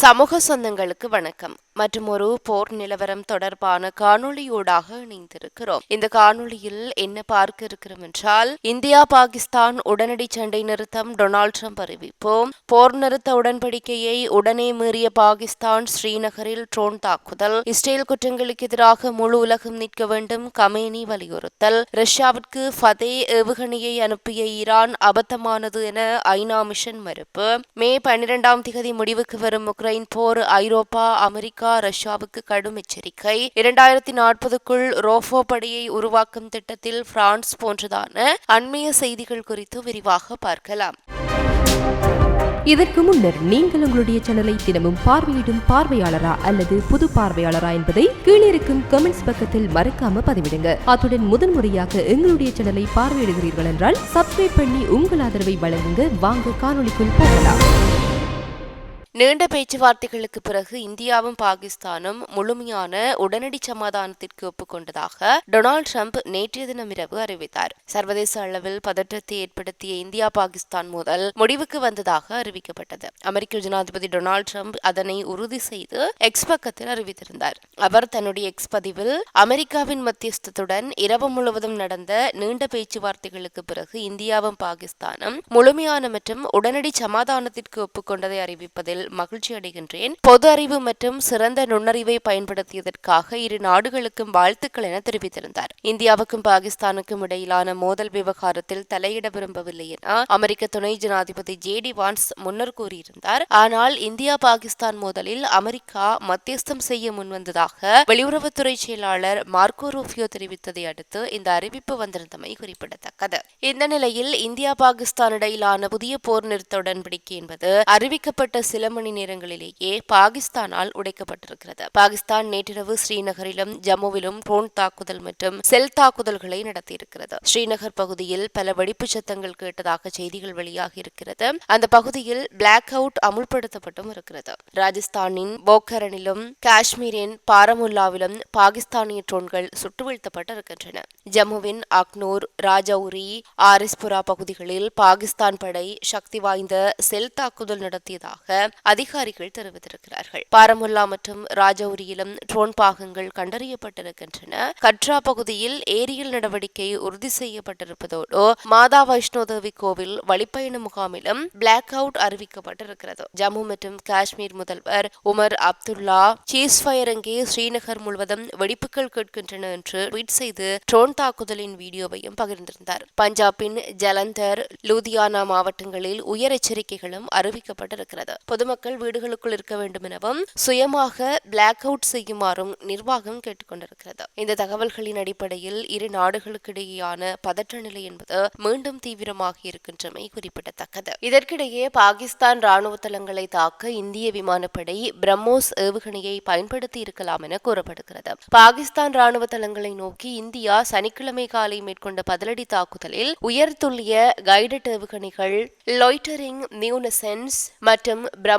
சமூக சொந்தங்களுக்கு வணக்கம். மற்றும் ஒரு போர் நிலவரம் தொடர்பான காணொளியூடாக இணைந்திருக்கிறோம். இந்த காணொளியில் என்ன பார்க்க இருக்கிறோம் என்றால் இந்தியா பாகிஸ்தான் உடனடி சண்டை நிறுத்தம் டொனால்ட் ட்ரம்ப் அறிவிப்போம். போர் நிறுத்த உடன்படிக்கையை உடனே மீறிய பாகிஸ்தான் ஸ்ரீநகரில் ட்ரோன் தாக்குதல் இஸ்ரேல் குற்றங்களுக்கு எதிராக முழு உலகம் நிற்க வேண்டும் கமேனி வலியுறுத்தல் ரஷ்யாவிற்கு ஃபதே ஏவுகணையை அனுப்பிய ஈரான் அபத்தமானது என ஐநா மிஷன் மறுப்பு. மே பனிரெண்டாம் திகதி முடிவுக்கு வரும் உக்ரைன் போர் ஐரோப்பா அமெரிக்கா ரஷ்யாவுக்கு கடும் எச்சரிக்கை. இரண்டாயிரத்தி நாற்பதுக்குள் ரோஃபோ படையை உருவாக்கும் திட்டத்தில் பிரான்ஸ் போன்றதான அண்மைய செய்திகள் குறித்து விரிவாக பார்க்கலாம். இதற்கு முன்னர் நீங்கள் உங்களுடைய சேனலை தினமும் பார்வையிடும் பார்வையாளரா அல்லது புது பார்வையாளரா என்பதை கீழிருக்கும் கமெண்ட்ஸ் பக்கத்தில் மறக்காம பதிவிடுங்க. அத்துடன் முதன்முறையாக எங்களுடைய சேனலை பார்வையிடுகிறீர்கள் என்றால் சப்ஸ்கிரைப் பண்ணி உங்கள் ஆதரவை வழங்குங்க. வாங்க காணொலிக்குள் போகலாம். நீண்ட பேச்சுவார்த்தைகளுக்கு பிறகு இந்தியாவும் பாகிஸ்தானும் முழுமையான உடனடி சமாதானத்திற்கு ஒப்புக்கொண்டதாக டொனால்டு ட்ரம்ப் நேற்றைய தினம் இரவு அறிவித்தார். சர்வதேச அளவில் பதற்றத்தை ஏற்படுத்திய இந்தியா பாகிஸ்தான் மோதல் முடிவுக்கு வந்ததாக அறிவிக்கப்பட்டது. அமெரிக்க ஜனாதிபதி டொனால்டு ட்ரம்ப் அதனை உறுதி செய்து எக்ஸ் பக்கத்தில் அறிவித்திருந்தார். அவர் தன்னுடைய எக்ஸ் பதிவில் அமெரிக்காவின் மத்தியஸ்தத்துடன் இரவு முழுவதும் நடந்த நீண்ட பேச்சுவார்த்தைகளுக்கு பிறகு இந்தியாவும் பாகிஸ்தானும் முழுமையான மற்றும் உடனடி சமாதானத்திற்கு ஒப்புக்கொண்டதை அறிவிப்பதில் மகிழ்ச்சி அடைகின்றேன். பொது அறிவு மற்றும் சிறந்த நுண்ணறிவை பயன்படுத்தியதற்காக இரு நாடுகளுக்கும் வாழ்த்துக்கள் என தெரிவித்திருந்தார். இந்தியாவுக்கும் பாகிஸ்தானுக்கும் இடையிலான மோதல் விவகாரத்தில் தலையிட விரும்பவில்லை என அமெரிக்க துணை ஜனாதிபதி ஜே டி வான்ஸ் முன்னர் கூறியிருந்தார். ஆனால் இந்தியா பாகிஸ்தான் மோதலில் அமெரிக்கா மத்தியஸ்தம் செய்ய முன்வந்ததாக வெளியுறவுத்துறை செயலாளர் மார்க்கோ ரூபியோ தெரிவித்ததை அடுத்து இந்த அறிவிப்பு வந்திருந்தமை குறிப்பிடத்தக்கது. இந்த நிலையில் இந்தியா பாகிஸ்தான் இடையிலான புதிய போர் நிறுத்த உடன்படிக்கை என்பது அறிவிக்கப்பட்ட சில மணி நேரங்களிலேயே பாகிஸ்தானால் உடைக்கப்பட்டிருக்கிறது. பாகிஸ்தான் நேற்றிரவு ஸ்ரீநகரிலும் ஜம்முவிலும் ட்ரோன் தாக்குதல் மற்றும் செல் தாக்குதல்களை நடத்தியிருக்கிறது. ஸ்ரீநகர் பகுதியில் பல வெடிப்பு சத்தங்கள் கேட்டதாக செய்திகள் வெளியாகி இருக்கிறது. அந்த பகுதியில் பிளாக் அவுட் அமுல்படுத்தப்பட்டும் இருக்கிறது. ராஜஸ்தானின் போக்கரனிலும் காஷ்மீரின் பாரமுல்லாவிலும் பாகிஸ்தானிய ட்ரோன்கள் சுட்டு வீழ்த்தப்பட்டிருக்கின்றன ஜம்முவின் அக்னூர் ராஜௌரி ஆரிஸ்புரா பகுதிகளில் பாகிஸ்தான் படை சக்தி வாய்ந்த செல் தாக்குதல் நடத்தியதாக அதிகாரிகள் தெரிவித்திருக்கிறார்கள். பாரமுல்லா மற்றும் ராஜௌரியிலும் ட்ரோன் பாகங்கள் கண்டறியப்பட்டிருக்கின்றன. கட்ரா பகுதியில் ஏரியல் நடவடிக்கை உறுதி செய்யப்பட்டிருப்பதோடு மாதா வைஷ்ணோ தேவி கோவில் வழிப்பயண முகாமிலும் பிளாக் அவுட் அறிவிக்கப்பட்டிருக்கிறது. ஜம்மு மற்றும் காஷ்மீர் முதல்வர் உமர் அப்துல்லா சீஸ் ஃபயர் அங்கே ஸ்ரீநகர் முழுவதும் வெடிப்புகள் கேட்கின்றன என்று ட்வீட் செய்து ட்ரோன் தாக்குதலின் வீடியோவையும் பகிர்ந்திருந்தார். பஞ்சாபின் ஜலந்தர் லூதியானா மாவட்டங்களில் உயர் எச்சரிக்கைகளும் அறிவிக்கப்பட்டிருக்கிறது. பொதுமக்கள் வீடுகளுக்குள் இருக்க வேண்டும் எனவும் சுயமாக பிளாக் அவுட் செய்யுமாறும் நிர்வாகம் கேட்டுக்கொண்டிருக்கிறது. இந்த தகவல்களின் அடிப்படையில் இரு நாடுகளுக்கிடையேயான பதற்ற நிலை என்பது மீண்டும் தீவிரமாகி இருக்கின்றமை குறிப்பிடத்தக்கது. இதற்கிடையே பாகிஸ்தான் ராணுவ தளங்களை தாக்க இந்திய விமானப்படை பிரம்மோஸ் ஏவுகணையை பயன்படுத்தி இருக்கலாம் என கூறப்படுகிறது. பாகிஸ்தான் ராணுவ தளங்களை நோக்கி இந்தியா சனிக்கிழமை காலை மேற்கொண்ட பதிலடி தாக்குதலில் உயர் துல்லிய கைடட் ஏவுகணைகள் லொய்டரிங் நியூனசென்ஸ் மற்றும் பிரம்மோஸ்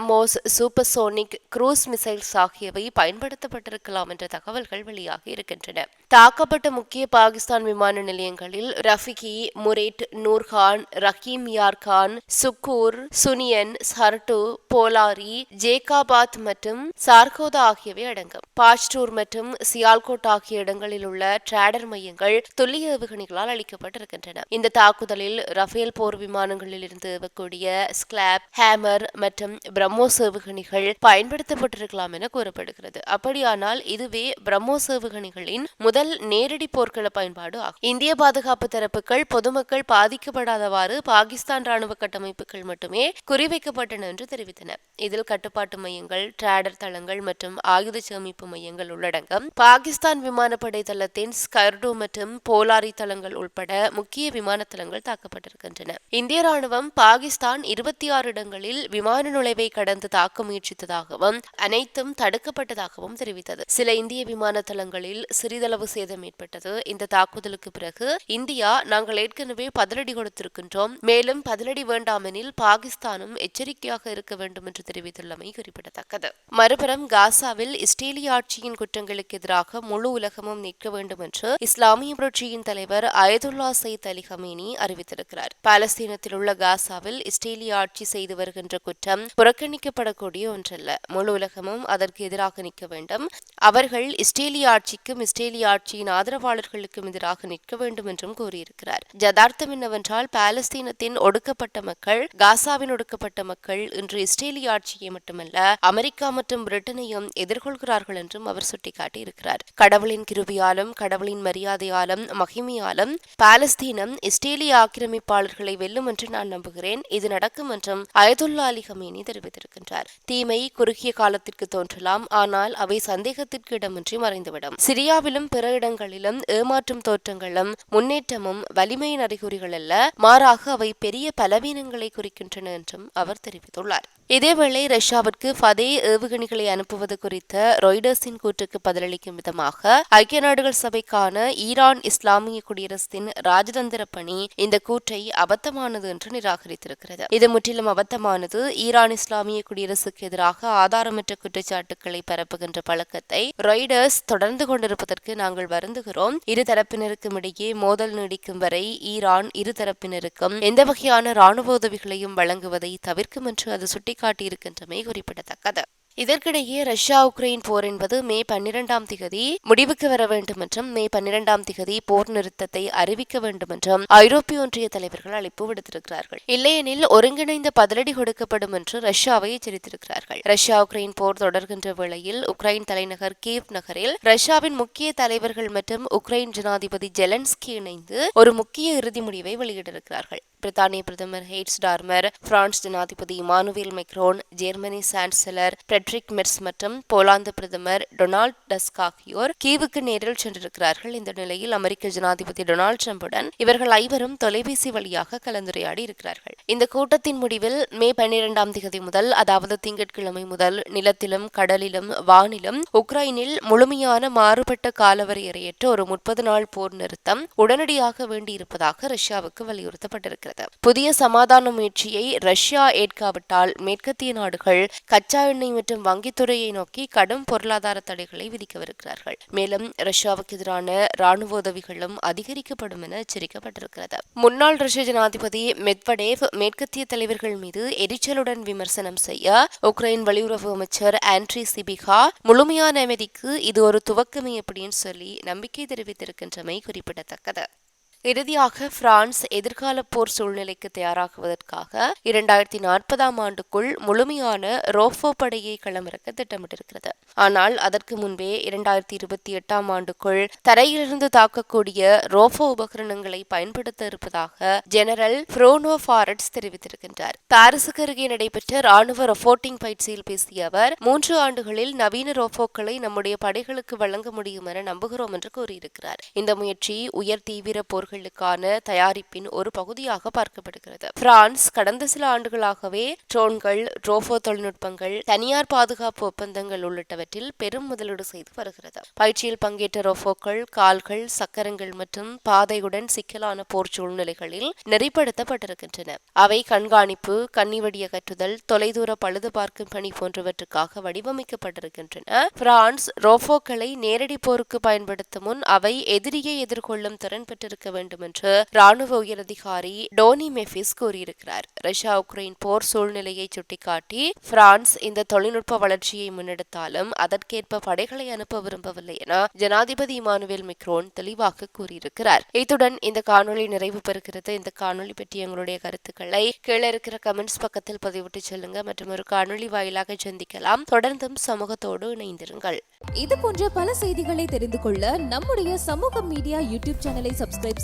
சூப்பர்சோனிக் குரூஸ் மிசைல்ஸ் ஆகியவை பயன்படுத்தப்பட்டிருக்கலாம் என்ற தகவல்கள் வெளியாகி இருக்கின்றன. தாக்கப்பட்ட முக்கிய பாகிஸ்தான் விமான நிலையங்களில் ரஃபிகி முரேட் நூர்கான் ரஹீம் யார் கான் சுக்கூர் சுனியன் சர்டு போலாரி ஜேகாபாத் மற்றும் சார்கோதா ஆகியவை அடங்கும். பாஜ்டூர் மற்றும் சியால்கோட் ஆகிய இடங்களில் உள்ள டிராடர் மையங்கள் துல்லிய ஏவுகணைகளால் அளிக்கப்பட்டிருக்கின்றன இந்த தாக்குதலில் ரஃபேல் போர் விமானங்களில் இருந்து ஏவக்கூடிய ஸ்கிளாப் ஹேமர் மற்றும் பிரம்மோஸ் ஏவுகணைகள் பயன்படுத்தப்பட்டிருக்கலாம் என கூறப்படுகிறது. அப்படியானால் இதுவே பிரம்மோஸ் ஏவுகணைகளின் முதல் நேரடி போர்க்கள பயன்பாடு ஆகும். இந்திய பாதுகாப்பு தரப்புகள் பொதுமக்கள் பாதிக்கப்படாதவாறு பாகிஸ்தான் ராணுவ கட்டமைப்புகள் மட்டுமே குறிவைக்கப்பட்டன என்று தெரிவித்தன. இதில் கட்டுப்பாட்டு மையங்கள் டிராடர் தளங்கள் மற்றும் ஆயுத சேமிப்பு மையங்கள் உள்ளடங்கம் பாகிஸ்தான் விமானப்படை தளத்தின் ஸ்கர்டு மற்றும் போலாரி தளங்கள் உட்பட முக்கிய விமான தளங்கள் தாக்கப்பட்டிருக்கின்றன. இந்திய ராணுவம் பாகிஸ்தான் இருபத்தி ஆறு இடங்களில் விமான நுழைவை கடந்து தாக்க முயற்சித்ததாகவும் அனைத்தும் தடுக்கப்பட்டதாகவும் தெரிவித்தது. சில இந்திய விமான தளங்களில் சிறிதளவு சேதம் ஏற்பட்டது. இந்த தாக்குதலுக்கு பிறகு இந்தியா நாங்கள் ஏற்கனவே பதிலடி கொடுத்திருக்கின்றோம். மேலும் பதிலடி வேண்டாமெனில் பாகிஸ்தானும் எச்சரிக்கையாக இருக்க வேண்டும் என்று தெரிவித்துள்ளமை குறிப்பிடத்தக்கது. மறுபுறம் காசாவில் இஸ்ரேலிய ஆட்சியின் குற்றங்களுக்கு எதிராக முழு உலகமும் நிற்க வேண்டும் என்று இஸ்லாமிய புரட்சியின் தலைவர் அயதுல்லா சயித் அலி ஹமீனி அறிவித்திருக்கிறார். பாலஸ்தீனத்தில் உள்ள காசாவில் இஸ்ரேலிய ஆட்சி செய்து வருகின்ற குற்றம் புறக்கணிக்கப்படக்கூடிய ஒன்றல்ல. முழு உலகமும் அதற்கு எதிராக நிற்க வேண்டும். அவர்கள் இஸ்ரேலிய ஆட்சிக்கும் இஸ்ரேலிய ஆட்சியின் ஆதரவாளர்களுக்கும் எதிராக நிற்க வேண்டும் என்றும் கூறியிருக்கிறார். ஜதார்த்தம் என்னவென்றால் பாலஸ்தீனத்தின் ஒடுக்கப்பட்ட மக்கள் காசாவின் ஒடுக்கப்பட்ட மக்கள் இன்று இஸ்ரேலிய ஆட்சியை மட்டுமல்ல அமெரிக்கா மற்றும் பிரிட்டனையும் எதிர்கொள்கிறார்கள் என்றும் அவர் சுட்டிக்காட்டியிருக்கிறார். கடவுளின் கிருபியாலும் கடவுளின் மரியாதையாலும் மகிமையாலும் பாலஸ்தீனம் இஸ்ரேலிய ஆக்கிரமிப்பாளர்களை வெல்லும் என்று நான் நம்புகிறேன். இது நடக்கும் என்றும் அயதுல்லா அலி ஹமீனி தெரிவித்திருக்கின்றார் தீமை குறுகிய காலத்திற்கு தோன்றலாம் ஆனால் அவை சந்தேகத்திற்கு இடமின்றி மறைந்துவிடும். சிரியாவிலும் பிற இடங்களிலும் ஏமாற்றும் தோற்றங்களும் முன்னேற்றமும் வலிமையின் அறிகுறிகள் அல்ல மாறாக அவை பெரிய பலவீனங்களை குறிக்கின்றன என்றும் அவர் தெரிவித்துள்ளார். இதேவேளை ரஷ்யாவிற்கு ஃபதே ஏவுகணைகளை அனுப்புவது குறித்த ரொய்டர்ஸின் கூற்றுக்கு பதிலளிக்கும் விதமாக ஐக்கிய நாடுகள் சபைக்கான ஈரான் இஸ்லாமிய குடியரசின் ராஜதந்திர பணி இந்த கூற்றை அபத்தமானது என்று நிராகரித்திருக்கிறது. இது முற்றிலும் அபத்தமானது. ஈரான் இஸ்லாமிய குடியரசுக்கு எதிராக ஆதாரமற்ற குற்றச்சாட்டுக்களை பரப்புகின்ற பழக்கத்தை ரொய்டர்ஸ் தொடர்ந்து கொண்டிருப்பதற்கு நாங்கள் வருந்துகிறோம். இரு தரப்பினருக்கும் இடையே மோதல் நீடிக்கும் வரை ஈரான் இரு தரப்பினருக்கும் எந்த வகையான ராணுவ உதவிகளையும் வழங்குவதை தவிர்க்கும் என்று அது சுட்டி காட்டியிருக்கின்றமை குறிப்பிடத்தக்கது. இதற்கிடையே ரஷ்யா உக்ரைன் போர் என்பது மே பன்னிரெண்டாம் திகதி முடிவுக்கு வர வேண்டும் என்றும் மே பன்னிரெண்டாம் திகதி போர் நிறுத்தத்தை அறிவிக்க வேண்டும் என்றும் ஐரோப்பிய ஒன்றிய தலைவர்கள் அழைப்பு விடுத்திருக்கிறார்கள். இல்லையெனில் ஒருங்கிணைந்த பதிலடி கொடுக்கப்படும் என்று ரஷ்யாவை எச்சரித்திருக்கிறார்கள். ரஷ்யா உக்ரைன் போர் தொடர்கின்ற வேளையில் உக்ரைன் தலைநகர் கீவ் நகரில் ரஷ்யாவின் முக்கிய தலைவர்கள் மற்றும் உக்ரைன் ஜனாதிபதி ஜெலன்ஸ்கி இணைந்து ஒரு முக்கிய இறுதி முடிவை வெளியிட்டிருக்கிறார்கள். பிரித்தானிய பிரதமர் ஹெய்ட்ஸ் டார்மர் பிரான்ஸ் ஜனாதிபதி Emmanuel Macron Germany chancellor Friedrich Merz மற்றும் போலாந்து பிரதமர் டொனால்ட் டஸ்க் ஆகியோர் கீவுக்கு நேரில் சென்றிருக்கிறார்கள். இந்த நிலையில் அமெரிக்க ஜனாதிபதி டொனால்டு டிரம்புடன் இவர்கள் ஐவரும் தொலைபேசி வழியாக கலந்துரையாடி இருக்கிறார்கள். இந்த கூட்டத்தின் முடிவில் மே பன்னிரெண்டாம் தேதி முதல் அதாவது திங்கட்கிழமை முதல் நிலத்திலும் கடலிலும் வானிலும் உக்ரைனில் முழுமையான மாறுபட்ட காலவரையறையற்ற ஒரு முப்பது நாள் போர் நிறுத்தம் உடனடியாக வேண்டியிருப்பதாக ரஷ்யாவுக்கு வலியுறுத்தப்பட்டிருக்கிறது. புதிய சமாதான முயற்சியை ரஷ்யா ஏற்காவிட்டால் மேற்கத்திய நாடுகள் கச்சா எண்ணெய் மற்றும் வங்கித்துறையை நோக்கி கடும் பொருளாதார தடைகளை விதிக்கவிருக்கிறார்கள். மேலும் ரஷ்யாவுக்கு எதிரான ராணுவ உதவிகளும் அதிகரிக்கப்படும் என எச்சரிக்கப்பட்டிருக்கிறது. முன்னாள் ரஷ்ய ஜனாதிபதி மெத்வடேவ் மேற்கத்திய தலைவர்கள் மீது எரிச்சலுடன் விமர்சனம் செய்ய உக்ரைன் வெளியுறவு அமைச்சர் ஆண்ட்ரி சிபிகா முழுமையான அமைதிக்கு இது ஒரு துவக்கமே அப்படின்னு சொல்லி நம்பிக்கை தெரிவித்திருக்கின்றமை குறிப்பிடத்தக்கது. இறுதியாக பிரான்ஸ் எதிர்கால போர் சூழ்நிலைக்கு தயாராகுவதற்காக இரண்டாயிரத்தி நாற்பதாம் ஆண்டுக்குள் முழுமையான ரோஃபோ படையை களமிறக்க திட்டமிட்டிருக்கிறது. ஆனால் அதற்கு முன்பே இரண்டாயிரத்தி இருபத்தி எட்டாம் ஆண்டுக்குள் தரையிலிருந்து தாக்கக்கூடிய ரோஃபோ உபகரணங்களை பயன்படுத்த இருப்பதாக ஜெனரல் புரோனோ ஃபாரட்ஸ் தெரிவித்திருக்கின்றார். பாரிசுக்கு அருகே நடைபெற்ற ராணுவ ரொஃபோட்டிங் பயிற்சியில் பேசிய அவர் மூன்று ஆண்டுகளில் நவீன ரோஃபோக்களை நம்முடைய படைகளுக்கு வழங்க முடியும் என நம்புகிறோம் என்று கூறியிருக்கிறார். இந்த முயற்சி உயர் தீவிர போர்கள் போர்களுக்கான தயாரிப்பின் ஒரு பகுதியாக பார்க்கப்படுகிறது. பிரான்ஸ் கடந்த சில ஆண்டுகளாகவே ட்ரோன்கள் ரோபோ தொழில்நுட்பங்கள் தனியார் பாதுகாப்பு ஒப்பந்தங்கள் உள்ளிட்டவற்றில் பெரும் முதலீடு செய்து வருகிறது. பயிற்சியில் பங்கேற்ற ரோபோக்கள் கால்கள் சக்கரங்கள் மற்றும் பாதையுடன் சிக்கலான போர் சூழ்நிலைகளில் நெறிப்படுத்தப்பட்டிருக்கின்றன. அவை கண்காணிப்பு கன்னிவடிய கற்றுதல் தொலைதூர பழுது பார்க்கும் பணி போன்றவற்றுக்காக வடிவமைக்கப்பட்டிருக்கின்றன. பிரான்ஸ் ரோபோக்களை நேரடி போருக்கு பயன்படுத்தும் முன் அவை எதிரியை எதிர்கொள்ளும் திறன் பெற்றிருக்க வேண்டும் என்று ராணுவ உயரதிகாரி டோனி மெஃபிஸ் கூறியிருக்கிறார். ரஷ்யா உக்ரைன் போர் சூழ்நிலையை சுட்டிக்காட்டி பிரான்ஸ் இந்த தொழில்நுட்ப வளர்ச்சியை முன்னெடுத்தாலும் அதற்கேற்ப படைகளை அனுப்ப விரும்பவில்லை என ஜனாதிபதி இமானுவேல் மிக்ரோன் தெளிவாக கூறியிருக்கிறார். இத்துடன் இந்த காணொளி நிறைவு பெறுகிறது. இந்த காணொளி பற்றி எங்களுடைய கருத்துக்களை கீழே இருக்கிற கமெண்ட்ஸ் பக்கத்தில் பதிவிட்டு சொல்லுங்க. மற்றும் ஒரு காணொளி வாயிலாக சந்திக்கலாம். தொடர்ந்தும் சமூகத்தோடு இணைந்திருங்கள். இது போன்ற பல செய்திகளை தெரிந்து கொள்ள நம்முடைய சமூக மீடியா யூடியூப் சேனலை சப்ஸ்கிரைப்